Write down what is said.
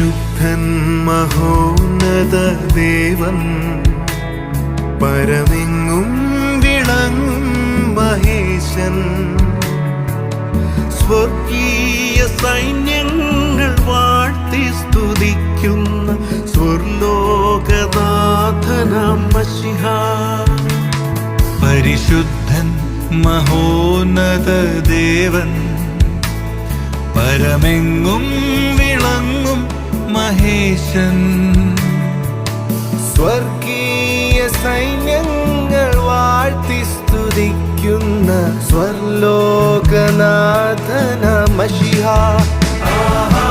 പരിശുദ്ധൻ മഹോന്നത ദേവൻ പരമിങ്ങും വിളങ്ങും മഹേശൻ. സ്വർഗീയ സൈന്യങ്ങൾ വാഴ്ത്തി സ്തുതിക്കുന്ന സ്വർലോകനാഥനാം മഷിഹ പരിശുദ്ധൻ മഹോന്നത ദേവൻ പരമെങ്ങും മഹേശൻ. സ്വർഗീയ സൈന്യങ്ങൾ വാഴ്ത്തി സ്തുതിക്കുന്ന സ്വർലോകനാഥന മഷിഹ. ആഹാ.